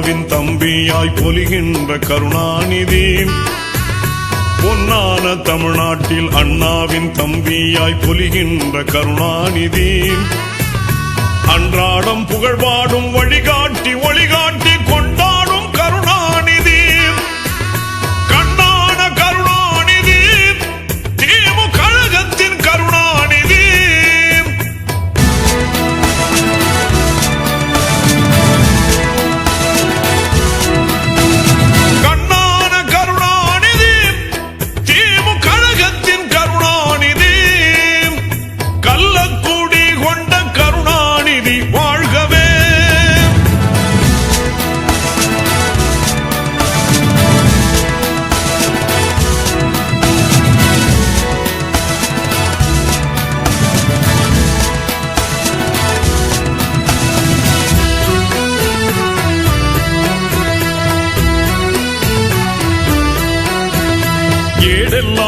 கருணாவின் தம்பியாய் பொலிகின்ற கருணாநிதி. பொன்னான தமிழ்நாட்டில் அண்ணாவின் தம்பியாய் பொலிகின்ற கருணாநிதி. அன்றாடம் புகழ்பாடும் வழிகாட்டி ஒளி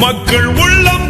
மக்கள் உள்ளம்